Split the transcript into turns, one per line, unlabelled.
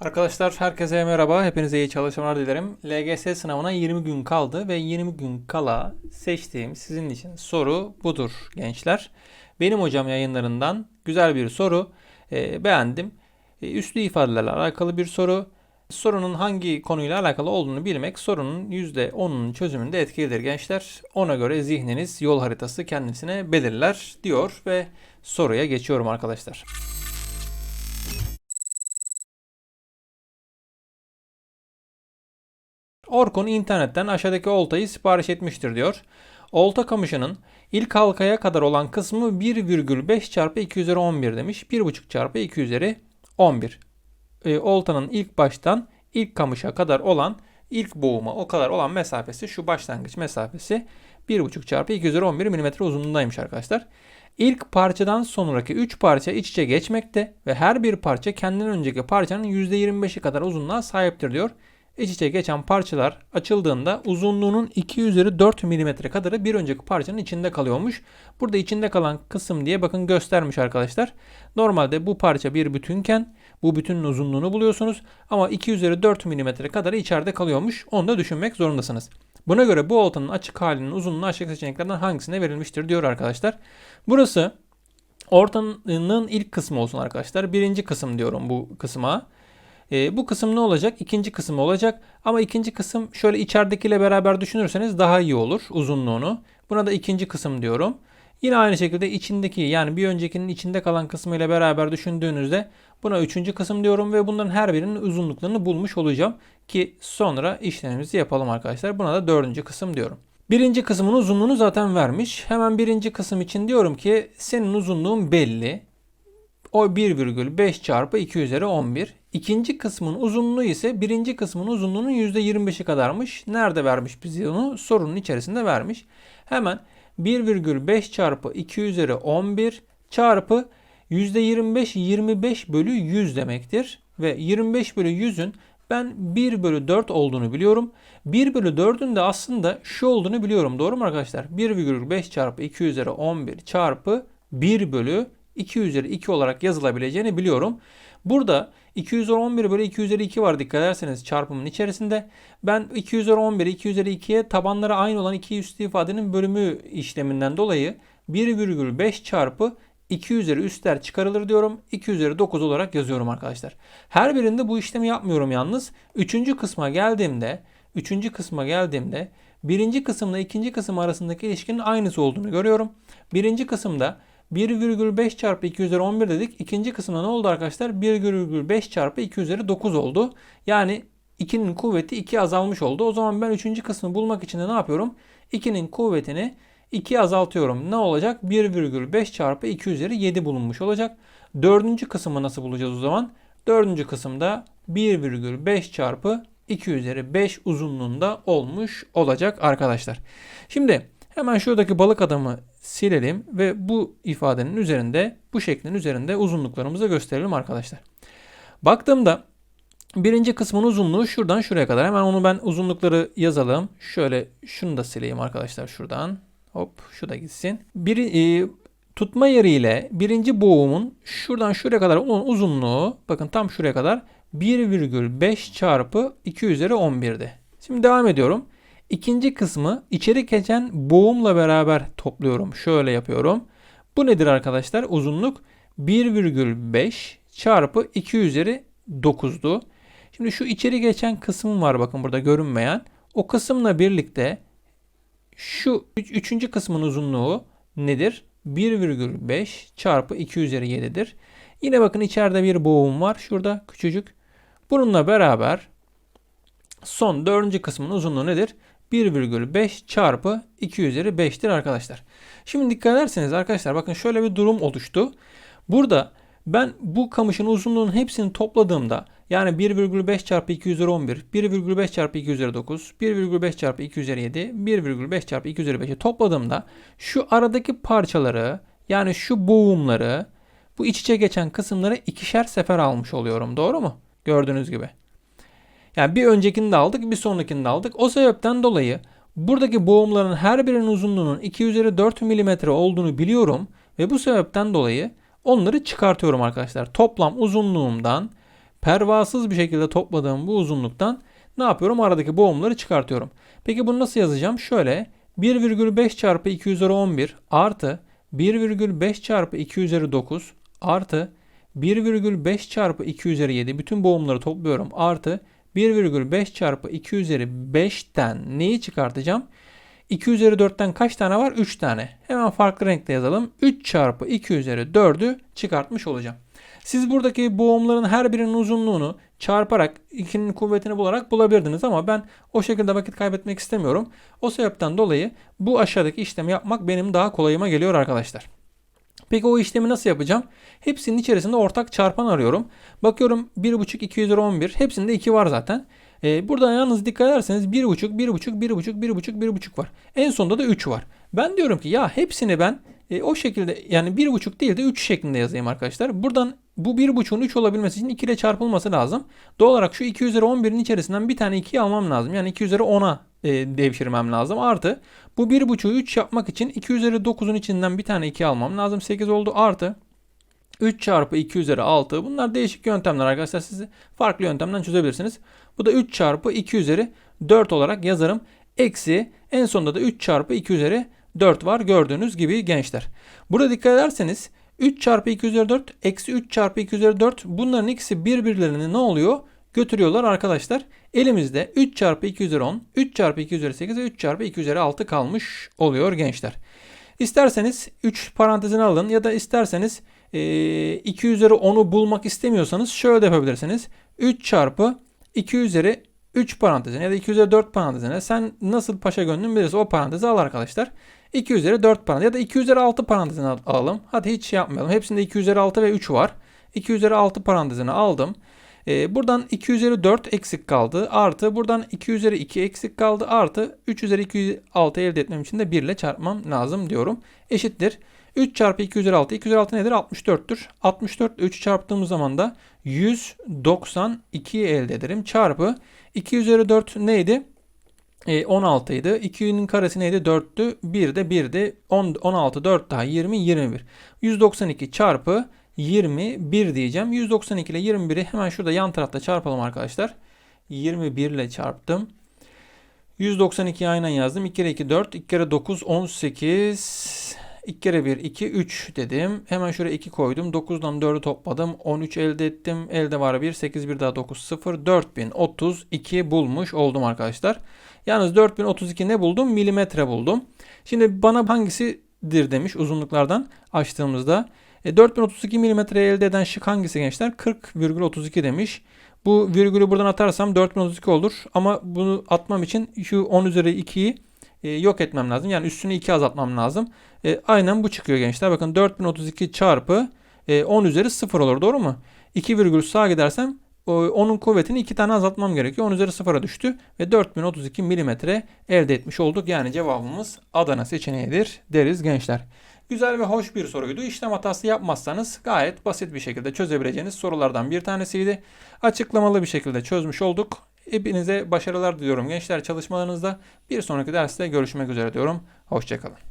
Arkadaşlar herkese merhaba. Hepinize iyi çalışmalar dilerim. LGS sınavına 20 gün kaldı ve 20 gün kala seçtiğim sizin için soru budur gençler. Benim hocam yayınlarından güzel bir soru. Ee, beğendim. Ee, üslü ifadelerle alakalı bir soru. Sorunun hangi konuyla alakalı olduğunu bilmek sorunun %10'unun çözümünde etkilidir gençler. Ona göre zihniniz yol haritası kendisine belirler diyor ve soruya geçiyorum arkadaşlar. Orkun internetten aşağıdaki oltayı sipariş etmiştir diyor. Olta kamışının ilk halkaya kadar olan kısmı 1,5 çarpı 2 üzeri 11 demiş. 1,5 çarpı 2 üzeri 11. E, oltanın ilk baştan ilk kamışa kadar olan ilk boğuma o kadar olan mesafesi şu başlangıç mesafesi 1,5 çarpı 2 üzeri 11 mm uzunluğundaymış arkadaşlar. İlk parçadan sonraki 3 parça iç içe geçmekte ve her bir parça kendinden önceki parçanın %25'i kadar uzunluğa sahiptir diyor. İç içe geçen parçalar açıldığında uzunluğunun 2 üzeri 4 mm kadarı bir önceki parçanın içinde kalıyormuş. Burada içinde kalan kısım diye bakın göstermiş arkadaşlar. Normalde bu parça bir bütünken bu bütünün uzunluğunu buluyorsunuz. Ama 2 üzeri 4 mm kadarı içeride kalıyormuş. Onu da düşünmek zorundasınız. Buna göre bu oltanın açık halinin uzunluğu aşağıdaki seçeneklerden hangisine verilmiştir diyor arkadaşlar. Burası ortanın ilk kısmı olsun arkadaşlar. Birinci kısım diyorum bu kısma. E, bu kısım ne olacak? İkinci kısım olacak. Ama ikinci kısım şöyle içeridekiyle beraber düşünürseniz daha iyi olur uzunluğunu. Buna da ikinci kısım diyorum. Yine aynı şekilde içindeki yani bir öncekinin içinde kalan kısmı ile beraber düşündüğünüzde buna üçüncü kısım diyorum ve bunların her birinin uzunluklarını bulmuş olacağım ki sonra işlemimizi yapalım arkadaşlar. Buna da dördüncü kısım diyorum. Birinci kısmın uzunluğunu zaten vermiş. Hemen birinci kısım için diyorum ki senin uzunluğun belli. O 1,5 çarpı 2 üzeri 11. İkinci kısmın uzunluğu ise birinci kısmın uzunluğunun %25'i kadarmış. Nerede vermiş bize onu? Sorunun içerisinde vermiş. Hemen 1,5 çarpı 2 üzeri 11 çarpı %25 25 bölü 100 demektir. Ve 25 bölü 100'ün ben 1 bölü 4 olduğunu biliyorum. 1 bölü 4'ün de aslında şu olduğunu biliyorum. Doğru mu arkadaşlar? 1,5 çarpı 2 üzeri 11 çarpı 1 bölü 2 üzeri 2 olarak yazılabileceğini biliyorum. Burada 2 üzeri 11 bölü 2 üzeri 2 var dikkat ederseniz çarpımın içerisinde. Ben 2 üzeri 11 2 üzeri 2'ye tabanları aynı olan iki üstü ifadenin bölümü işleminden dolayı 1,5 çarpı 2 üzeri üstler çıkarılır diyorum. 2 üzeri 9 olarak yazıyorum arkadaşlar. Her birinde bu işlemi yapmıyorum yalnız. Üçüncü kısma geldiğimde, üçüncü kısma geldiğimde birinci kısımla ikinci kısım arasındaki ilişkinin aynısı olduğunu görüyorum. Birinci kısımda 1,5 çarpı 2 üzeri 11 dedik. İkinci kısımda ne oldu arkadaşlar? 1,5 çarpı 2 üzeri 9 oldu. Yani 2'nin kuvveti 2 azalmış oldu. O zaman ben üçüncü kısmı bulmak için de ne yapıyorum? 2'nin kuvvetini 2 azaltıyorum. Ne olacak? 1,5 çarpı 2 üzeri 7 bulunmuş olacak. Dördüncü kısmı nasıl bulacağız o zaman? Dördüncü kısımda 1,5 çarpı 2 üzeri 5 uzunluğunda olmuş olacak arkadaşlar. Şimdi hemen şuradaki balık adamı silelim ve bu ifadenin üzerinde bu şeklin üzerinde uzunluklarımızı gösterelim arkadaşlar. Baktığımda birinci kısmın uzunluğu şuradan şuraya kadar. Hemen onu ben uzunlukları yazalım. Şöyle şunu da sileyim arkadaşlar şuradan. Hop şu da gitsin. Bir, e, tutma yeriyle birinci boğumun şuradan şuraya kadar onun uzunluğu bakın tam şuraya kadar 1,5 çarpı 2 üzeri 11'di. Şimdi devam ediyorum. İkinci kısmı içeri geçen boğumla beraber topluyorum. Şöyle yapıyorum. Bu nedir arkadaşlar? Uzunluk 1,5 çarpı 2 üzeri 9'du. Şimdi şu içeri geçen kısım var bakın burada görünmeyen. O kısımla birlikte şu üç, üçüncü kısmın uzunluğu nedir? 1,5 çarpı 2 üzeri 7'dir. Yine bakın içeride bir boğum var. Şurada küçücük. Bununla beraber son dördüncü kısmın uzunluğu nedir? 1,5 çarpı 2 üzeri 5'tir arkadaşlar. Şimdi dikkat ederseniz arkadaşlar bakın şöyle bir durum oluştu. Burada ben bu kamışın uzunluğunun hepsini topladığımda yani 1,5 çarpı 2 üzeri 11, 1,5 çarpı 2 üzeri 9, 1,5 çarpı 2 üzeri 7, 1,5 çarpı 2 üzeri 5'i topladığımda şu aradaki parçaları yani şu boğumları bu iç içe geçen kısımları ikişer sefer almış oluyorum. Doğru mu? Gördüğünüz gibi. Yani bir öncekini de aldık bir sonrakini de aldık. O sebepten dolayı buradaki boğumların her birinin uzunluğunun 2 üzeri 4 mm olduğunu biliyorum. Ve bu sebepten dolayı onları çıkartıyorum arkadaşlar. Toplam uzunluğumdan pervasız bir şekilde topladığım bu uzunluktan ne yapıyorum? Aradaki boğumları çıkartıyorum. Peki bunu nasıl yazacağım? Şöyle 1,5 çarpı 2 üzeri 11 artı 1,5 çarpı 2 üzeri 9 artı 1,5 çarpı 2 üzeri 7 bütün boğumları topluyorum artı 1,5 çarpı 2 üzeri 5'ten neyi çıkartacağım? 2 üzeri 4'ten kaç tane var? 3 tane. Hemen farklı renkle yazalım. 3 çarpı 2 üzeri 4'ü çıkartmış olacağım. Siz buradaki boğumların her birinin uzunluğunu çarparak 2'nin kuvvetini bularak bulabilirdiniz ama ben o şekilde vakit kaybetmek istemiyorum. O sebepten dolayı bu aşağıdaki işlemi yapmak benim daha kolayıma geliyor arkadaşlar. Peki o işlemi nasıl yapacağım? Hepsinin içerisinde ortak çarpan arıyorum. Bakıyorum 1,5 2 üzeri 11. Hepsinde 2 var zaten. Ee, burada yalnız dikkat ederseniz 1,5 1,5 1,5 1,5 1,5 var. En sonunda da 3 var. Ben diyorum ki ya hepsini ben e, o şekilde yani 1,5 değil de 3 şeklinde yazayım arkadaşlar. Buradan bu 1,5'un 3 olabilmesi için 2 ile çarpılması lazım. Doğal olarak şu 2 üzeri 11'in içerisinden bir tane 2'yi almam lazım. Yani 2 üzeri 10'a e, devşirmem lazım. Artı bu 1,5'u 3 yapmak için 2 üzeri 9'un içinden bir tane 2 almam lazım. 8 oldu. Artı 3 çarpı 2 üzeri 6. Bunlar değişik yöntemler arkadaşlar. Siz farklı yöntemden çözebilirsiniz. Bu da 3 çarpı 2 üzeri 4 olarak yazarım. Eksi en sonunda da 3 çarpı 2 üzeri 4 var gördüğünüz gibi gençler. Burada dikkat ederseniz 3 çarpı 2 üzeri 4 eksi 3 çarpı 2 üzeri 4 bunların ikisi birbirlerini ne oluyor? Götürüyorlar arkadaşlar. Elimizde 3 çarpı 2 üzeri 10, 3 çarpı 2 üzeri 8 ve 3 çarpı 2 üzeri 6 kalmış oluyor gençler. İsterseniz 3 parantezini alın ya da isterseniz e, 2 üzeri 10'u bulmak istemiyorsanız şöyle de yapabilirsiniz. 3 çarpı 2 üzeri 3 parantezine ya da 2 üzeri 4 parantezine sen nasıl paşa gönlün bilirse o parantezi al arkadaşlar. 2 üzeri 4 parantez ya da 2 üzeri 6 parantezini al- alalım. Hadi hiç şey yapmayalım. Hepsinde 2 üzeri 6 ve 3 var. 2 üzeri 6 parantezini aldım. Ee, buradan 2 üzeri 4 eksik kaldı. Artı buradan 2 üzeri 2 eksik kaldı. Artı 3 üzeri 2 6 elde etmem için de 1 ile çarpmam lazım diyorum. Eşittir. 3 çarpı 2 üzeri 6. 2 üzeri 6 nedir? 64'tür. 64 ile 3'ü çarptığımız zaman da 192 elde ederim. Çarpı 2 üzeri 4 neydi? E, 16 idi. 2'nin karesi neydi? 4'tü. 1 de 1'di. 10, 16, 4 daha 20, 21. 192 çarpı 21 diyeceğim. 192 ile 21'i hemen şurada yan tarafta çarpalım arkadaşlar. 21 ile çarptım. 192'yi aynen yazdım. 2 kere 2 4, 2 kere 9 18, 2 kere 1 2 3 dedim. Hemen şuraya 2 koydum. 9'dan 4'ü topladım. 13 elde ettim. Elde var 1, 8 1 daha 9 0 4032 bulmuş oldum arkadaşlar. Yalnız 4032 ne buldum? Milimetre buldum. Şimdi bana hangisidir demiş uzunluklardan açtığımızda. E, 4032 milimetre elde eden şık hangisi gençler? 40,32 demiş. Bu virgülü buradan atarsam 4032 olur. Ama bunu atmam için şu 10 üzeri 2'yi e, yok etmem lazım. Yani üstüne 2 azaltmam lazım. E, aynen bu çıkıyor gençler. Bakın 4032 çarpı e, 10 üzeri 0 olur. Doğru mu? 2 virgül sağa gidersem onun kuvvetini 2 tane azaltmam gerekiyor. 10 üzeri 0'a düştü ve 4032 milimetre elde etmiş olduk. Yani cevabımız Adana seçeneğidir deriz gençler. Güzel ve hoş bir soruydu. İşlem hatası yapmazsanız gayet basit bir şekilde çözebileceğiniz sorulardan bir tanesiydi. Açıklamalı bir şekilde çözmüş olduk. Hepinize başarılar diliyorum gençler çalışmalarınızda. Bir sonraki derste görüşmek üzere diyorum. Hoşçakalın.